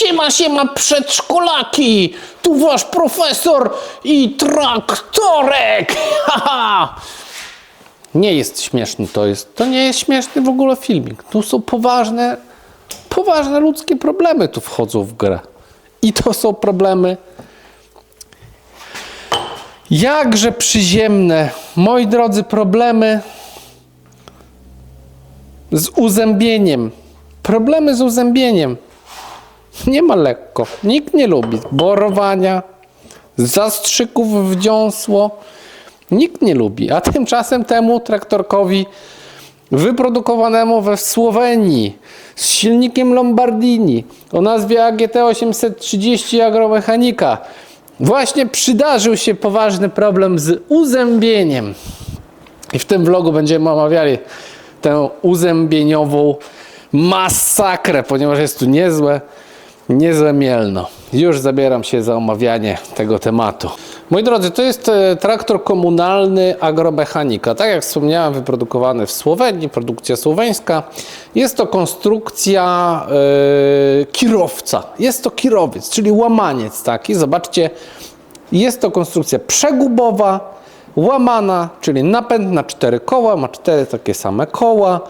Siema, siema przedszkolaki! Tu wasz profesor i traktorek! Haha! Nie jest śmieszny to jest. To nie jest śmieszny w ogóle filmik. Tu są poważne, poważne ludzkie problemy tu wchodzą w grę. I to są problemy jakże przyziemne. Moi drodzy, problemy z uzębieniem. Problemy z uzębieniem. Nie ma lekko. Nikt nie lubi borowania, zastrzyków w dziąsło. Nikt nie lubi. A tymczasem temu traktorkowi wyprodukowanemu we Słowenii z silnikiem Lombardini o nazwie AGT 830 Agromechanika właśnie przydarzył się poważny problem z uzębieniem. I w tym vlogu będziemy omawiali tę uzębieniową masakrę, ponieważ jest tu niezłe, niezłe mielno. Już zabieram się za omawianie tego tematu. Moi drodzy, to jest e, traktor komunalny agromechanika. Tak jak wspomniałem, wyprodukowany w Słowenii, produkcja słoweńska. Jest to konstrukcja e, kierowca. Jest to kierowiec, czyli łamaniec taki. Zobaczcie, jest to konstrukcja przegubowa, łamana, czyli napęd na cztery koła, ma cztery takie same koła.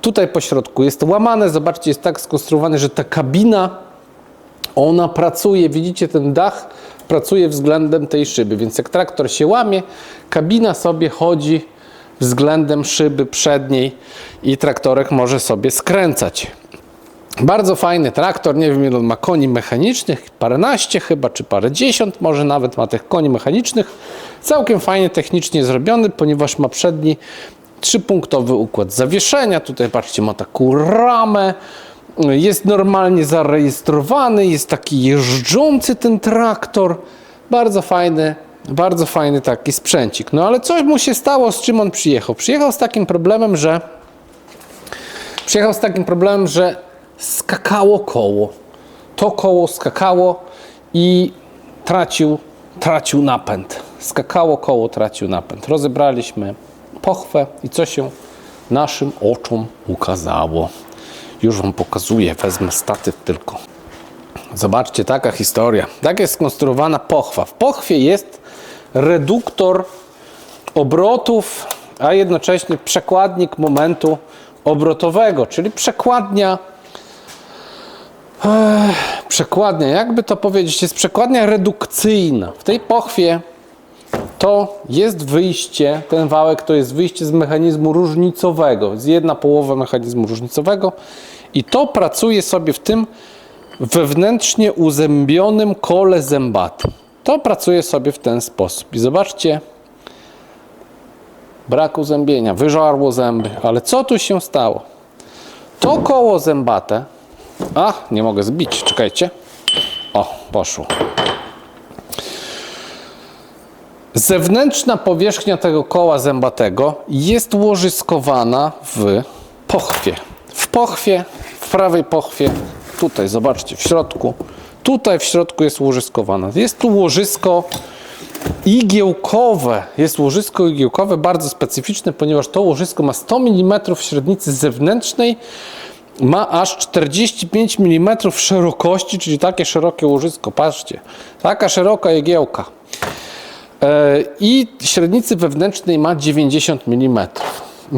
Tutaj po środku jest łamane, zobaczcie, jest tak skonstruowany, że ta kabina, ona pracuje, widzicie ten dach, pracuje względem tej szyby, więc jak traktor się łamie, kabina sobie chodzi względem szyby przedniej i traktorek może sobie skręcać. Bardzo fajny traktor, nie wiem ile on ma koni mechanicznych, paręnaście chyba, czy parędziesiąt, może nawet ma tych koni mechanicznych. Całkiem fajnie technicznie zrobiony, ponieważ ma przedni trzypunktowy układ zawieszenia. Tutaj patrzcie, ma taką ramę. Jest normalnie zarejestrowany, jest taki jeżdżący ten traktor. Bardzo fajny, bardzo fajny taki sprzęcik. No ale coś mu się stało, z czym on przyjechał? Przyjechał z takim problemem, że przyjechał z takim problemem, że skakało koło. To koło skakało i tracił, tracił napęd. Skakało koło, tracił napęd. Rozebraliśmy pochwę i co się naszym oczom ukazało. Już Wam pokazuję, wezmę statyw tylko. Zobaczcie, taka historia. Tak jest skonstruowana pochwa. W pochwie jest reduktor obrotów, a jednocześnie przekładnik momentu obrotowego, czyli przekładnia Ech, przekładnia, jakby to powiedzieć, jest przekładnia redukcyjna. W tej pochwie to jest wyjście, ten wałek to jest wyjście z mechanizmu różnicowego, z jedna połowa mechanizmu różnicowego i to pracuje sobie w tym wewnętrznie uzębionym kole zębatym. To pracuje sobie w ten sposób. I zobaczcie, brak uzębienia, wyżarło zęby, ale co tu się stało? To koło zębate, a nie mogę zbić, czekajcie. O, poszło. Zewnętrzna powierzchnia tego koła zębatego jest łożyskowana w pochwie. W pochwie, w prawej pochwie, tutaj zobaczcie, w środku. Tutaj w środku jest łożyskowana. Jest tu łożysko igiełkowe. Jest łożysko igiełkowe, bardzo specyficzne, ponieważ to łożysko ma 100 mm średnicy zewnętrznej, ma aż 45 mm szerokości, czyli takie szerokie łożysko. Patrzcie, taka szeroka igiełka. E, I średnicy wewnętrznej ma 90 mm.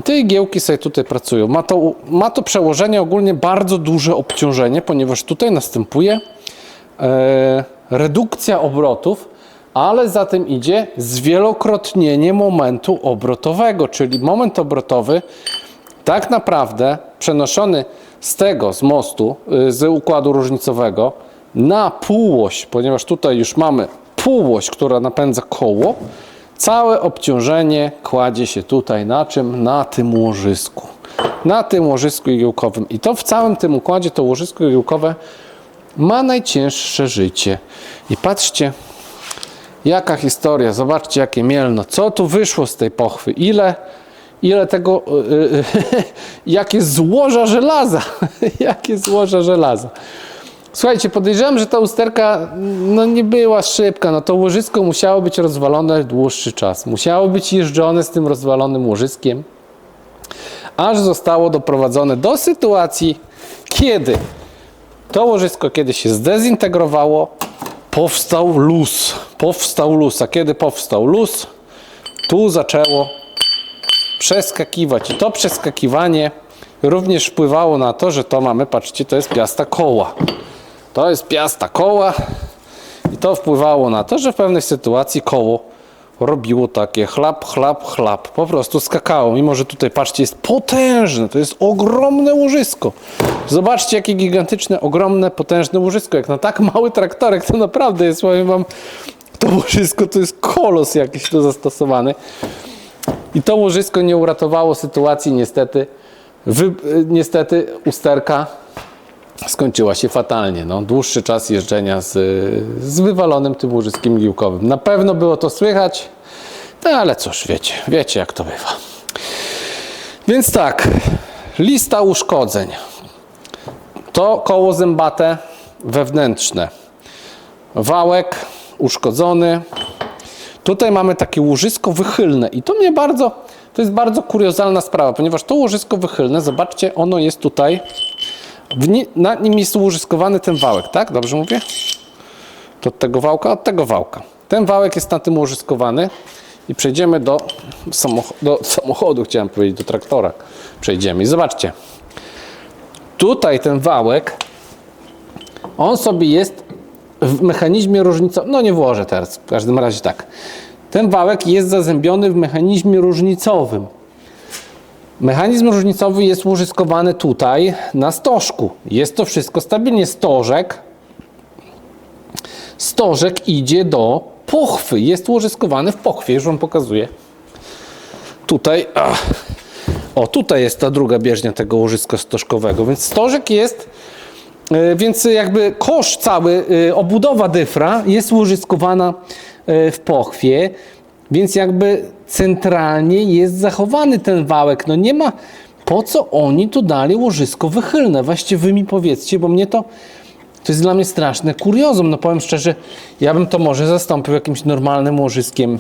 Te igiełki sobie tutaj pracują. Ma to, ma to przełożenie ogólnie bardzo duże obciążenie, ponieważ tutaj następuje e, redukcja obrotów, ale za tym idzie zwielokrotnienie momentu obrotowego, czyli moment obrotowy tak naprawdę przenoszony z tego, z mostu, y, z układu różnicowego na półoś, ponieważ tutaj już mamy półoś, która napędza koło, całe obciążenie kładzie się tutaj na czym? Na tym łożysku. Na tym łożysku igiełkowym. I to w całym tym układzie to łożysko igiełkowe ma najcięższe życie. I patrzcie, jaka historia, zobaczcie jakie mielno. Co tu wyszło z tej pochwy? Ile ile tego, yy, jakie złoża żelaza, jakie złoża żelaza. Słuchajcie, podejrzewam, że ta usterka no, nie była szybka, no to łożysko musiało być rozwalone dłuższy czas. Musiało być jeżdżone z tym rozwalonym łożyskiem, aż zostało doprowadzone do sytuacji, kiedy To łożysko kiedy się zdezintegrowało, powstał luz. Powstał luz. A kiedy powstał luz, tu zaczęło przeskakiwać. I to przeskakiwanie również wpływało na to, że to mamy, patrzcie, to jest piasta koła. To jest piasta koła i to wpływało na to, że w pewnej sytuacji koło robiło takie chlap, chlap, chlap. Po prostu skakało. Mimo, że tutaj, patrzcie, jest potężne. To jest ogromne łożysko. Zobaczcie, jakie gigantyczne, ogromne, potężne łożysko. Jak na tak mały traktorek, to naprawdę jest, powiem wam, to łożysko to jest kolos jakiś tu zastosowany. I to łożysko nie uratowało sytuacji, niestety. Wy, niestety usterka skończyła się fatalnie. No, dłuższy czas jeżdżenia z, z wywalonym tym łożyskiem giłkowym. Na pewno było to słychać, no ale cóż, wiecie, wiecie jak to bywa. Więc tak, lista uszkodzeń. To koło zębate wewnętrzne. Wałek uszkodzony. Tutaj mamy takie łożysko wychylne i to mnie bardzo, to jest bardzo kuriozalna sprawa, ponieważ to łożysko wychylne, zobaczcie, ono jest tutaj, ni- na nim jest ułożyskowany ten wałek, tak? Dobrze mówię? To od tego wałka? Od tego wałka. Ten wałek jest na tym ułożyskowany i przejdziemy do, samocho- do samochodu, chciałem powiedzieć, do traktora. Przejdziemy i zobaczcie. Tutaj ten wałek, on sobie jest w mechanizmie różnicowym, no nie włożę teraz, w każdym razie tak. Ten wałek jest zazębiony w mechanizmie różnicowym. Mechanizm różnicowy jest użyskowany tutaj na stożku. Jest to wszystko stabilnie. Stożek, stożek idzie do pochwy. Jest użyskowany w pochwie, już Wam pokazuję. Tutaj, ach, o tutaj jest ta druga bieżnia tego łożyska stożkowego, więc stożek jest E, Więc jakby kosz cały, e, obudowa dyfra jest użyskowana e, w pochwie, więc jakby centralnie jest zachowany ten wałek. No nie ma, po co oni tu dali łożysko wychylne? Właściwie wy mi powiedzcie, bo mnie to, to jest dla mnie straszne kuriozum. No powiem szczerze, ja bym to może zastąpił jakimś normalnym łożyskiem,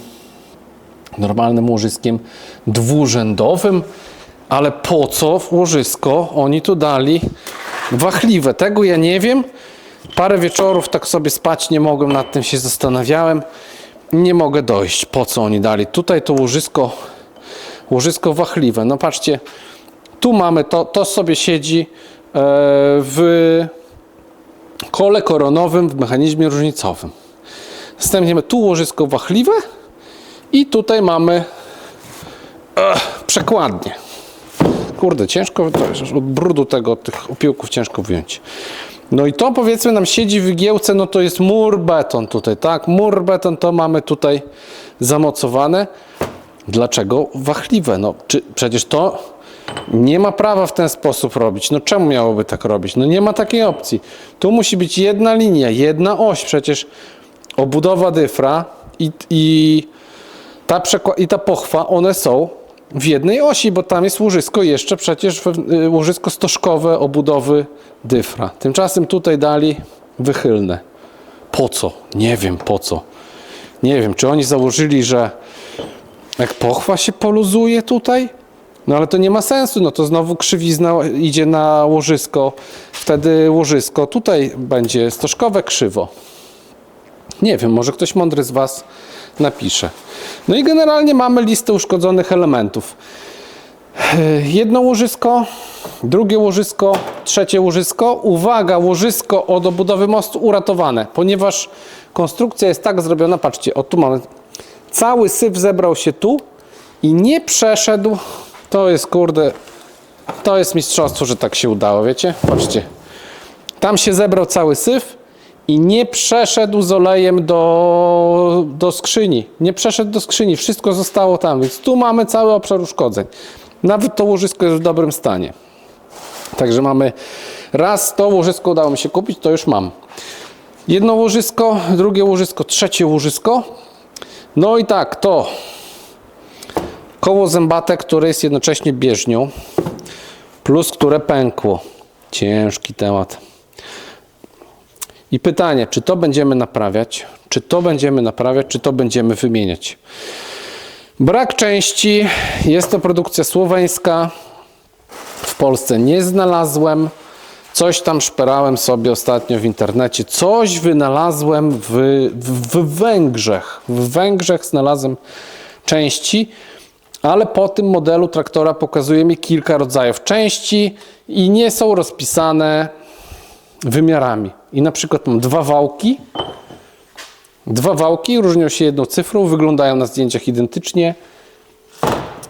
normalnym łożyskiem dwurzędowym, ale po co łożysko oni tu dali wachliwe? Tego ja nie wiem. Parę wieczorów tak sobie spać nie mogłem, nad tym się zastanawiałem. Nie mogę dojść, po co oni dali. Tutaj to łożysko, łożysko wachliwe. No patrzcie, tu mamy to, to sobie siedzi e, w kole koronowym w mechanizmie różnicowym. Następnie mamy tu łożysko wachliwe i tutaj mamy Ech, przekładnie. Kurde, ciężko, to jest od brudu tego, tych opiłków ciężko wyjąć. No i to powiedzmy nam siedzi w igiełce, no to jest mur beton tutaj, tak? Mur beton to mamy tutaj zamocowane. Dlaczego wachliwe? No czy, przecież to nie ma prawa w ten sposób robić. No czemu miałoby tak robić? No nie ma takiej opcji. Tu musi być jedna linia, jedna oś. Przecież obudowa dyfra i, i ta i ta pochwa, one są w jednej osi, bo tam jest łożysko jeszcze przecież y, łożysko stożkowe obudowy dyfra. Tymczasem tutaj dali wychylne. Po co? Nie wiem po co. Nie wiem, czy oni założyli, że jak pochwa się poluzuje tutaj? No ale to nie ma sensu, no to znowu krzywizna idzie na łożysko, wtedy łożysko tutaj będzie stożkowe krzywo. Nie wiem, może ktoś mądry z Was napisze. No i generalnie mamy listę uszkodzonych elementów. Yy, Jedno łożysko, drugie łożysko, trzecie łożysko. Uwaga, łożysko od obudowy mostu uratowane, ponieważ konstrukcja jest tak zrobiona, patrzcie, o tu mamy, cały syf zebrał się tu i nie przeszedł, to jest kurde, to jest mistrzostwo, że tak się udało, wiecie? Patrzcie, tam się zebrał cały syf i nie przeszedł z olejem do, do skrzyni. Nie przeszedł do skrzyni, wszystko zostało tam, więc tu mamy cały obszar uszkodzeń. Nawet to łożysko jest w dobrym stanie. Także mamy raz to łożysko udało mi się kupić, to już mam. Jedno łożysko, drugie łożysko, trzecie łożysko. No i tak, to koło zębate, które jest jednocześnie bieżnią, plus które pękło. Ciężki temat. I pytanie, czy to będziemy naprawiać, czy to będziemy naprawiać, czy to będziemy wymieniać. Brak części, jest to produkcja słoweńska. W Polsce nie znalazłem. Coś tam szperałem sobie ostatnio w internecie. Coś wynalazłem w, w, w Węgrzech. W Węgrzech znalazłem części, ale po tym modelu traktora pokazuje mi kilka rodzajów części i nie są rozpisane wymiarami. I na przykład mam dwa wałki. Dwa wałki różnią się jedną cyfrą, wyglądają na zdjęciach identycznie.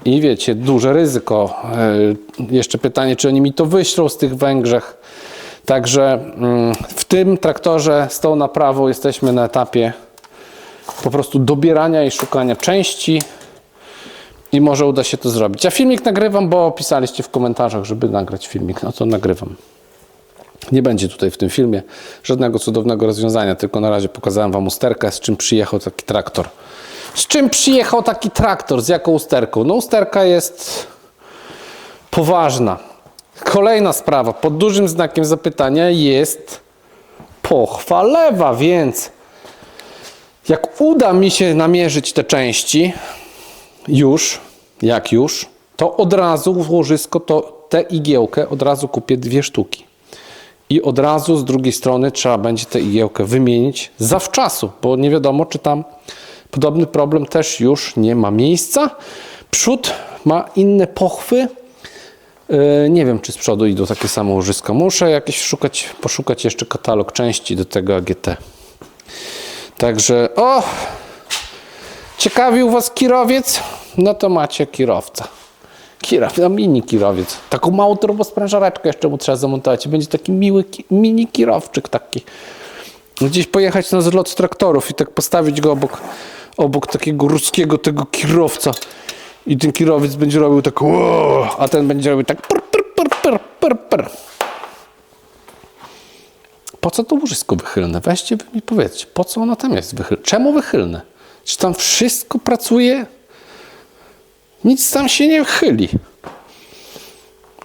I wiecie, duże ryzyko. E, Jeszcze pytanie, czy oni mi to wyślą z tych Węgrzech. Także mm, w tym traktorze z tą naprawą jesteśmy na etapie po prostu dobierania i szukania części i może uda się to zrobić. Ja filmik nagrywam, bo pisaliście w komentarzach, żeby nagrać filmik. No to nagrywam. Nie będzie tutaj w tym filmie żadnego cudownego rozwiązania, tylko na razie pokazałem Wam usterkę, z czym przyjechał taki traktor. Z czym przyjechał taki traktor? Z jaką usterką? No usterka jest poważna. Kolejna sprawa, pod dużym znakiem zapytania jest pochwa lewa, więc jak uda mi się namierzyć te części, już, jak już, to od razu w łożysko to tę igiełkę od razu kupię dwie sztuki. I od razu z drugiej strony trzeba będzie tę igiełkę wymienić zawczasu, bo nie wiadomo, czy tam podobny problem też już nie ma miejsca. Przód ma inne pochwy. Yy, Nie wiem, czy z przodu idą takie same łożyska. Muszę jakieś szukać, poszukać jeszcze katalog części do tego AGT. Także, o! Ciekawił Was kirowiec? No to macie kierowca. Kierowiec, no mini kierowiec. Taką małą turbosprężareczkę jeszcze mu trzeba zamontować. Będzie taki miły mini kierowczyk taki. Gdzieś pojechać na zlot traktorów i tak postawić go obok, obok takiego ruskiego tego kierowca. I ten kierowiec będzie robił tak "Ło", a ten będzie robił tak pr, pr, pr, pr, pr, pr. Po co to łożysko wychylne? Weźcie mi powiedzcie, po co ono tam jest wychylne? Czemu wychylne? Czy tam wszystko pracuje? Nic tam się nie chyli.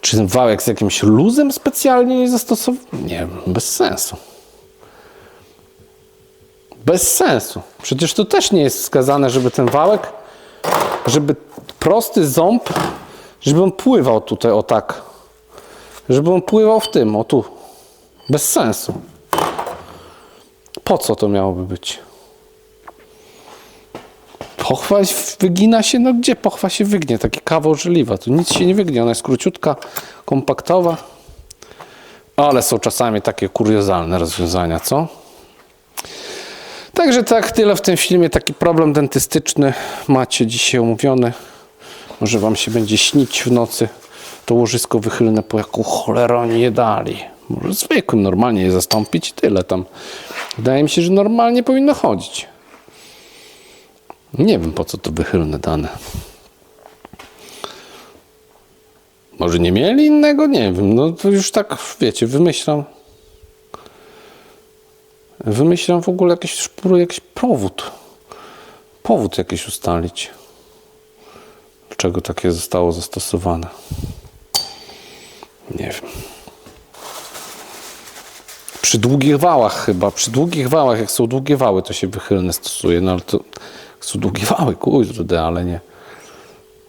Czy ten wałek z jakimś luzem specjalnie nie zastosowany? Nie wiem, bez sensu. Bez sensu. Przecież to też nie jest wskazane, żeby ten wałek, żeby prosty ząb, żeby on pływał tutaj o tak. Żeby on pływał w tym, o tu. Bez sensu. Po co to miałoby być? Pochwa wygina się, no gdzie pochwa się wygnie? Taki kawał żeliwa, tu nic się nie wygnie, ona jest króciutka, kompaktowa. Ale są czasami takie kuriozalne rozwiązania, co? Także tak, tyle w tym filmie. Taki problem dentystyczny macie dzisiaj omówiony. Może wam się będzie śnić w nocy to łożysko wychylne, po jaką cholerę oni je dali. Może zwykłym normalnie je zastąpić tyle tam. Wydaje mi się, że normalnie powinno chodzić. Nie wiem po co to wychylne dane. Może nie mieli innego? Nie wiem. No to już tak, wiecie, wymyślam. Wymyślam w ogóle jakiś, spróbuję jakiś powód. Powód jakiś ustalić. Dlaczego takie zostało zastosowane? Nie wiem. Przy długich wałach chyba, przy długich wałach, jak są długie wały, to się wychylne stosuje, no ale to jak są długie wały, kurde, ale nie,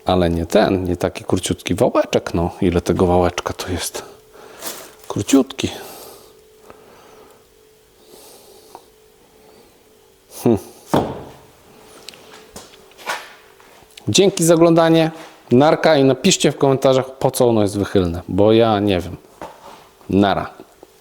ale nie ten, nie taki króciutki wałeczek, no. Ile tego wałeczka to jest? Króciutki. Hm. Dzięki za oglądanie. Narka i napiszcie w komentarzach, po co ono jest wychylne, bo ja nie wiem. Nara.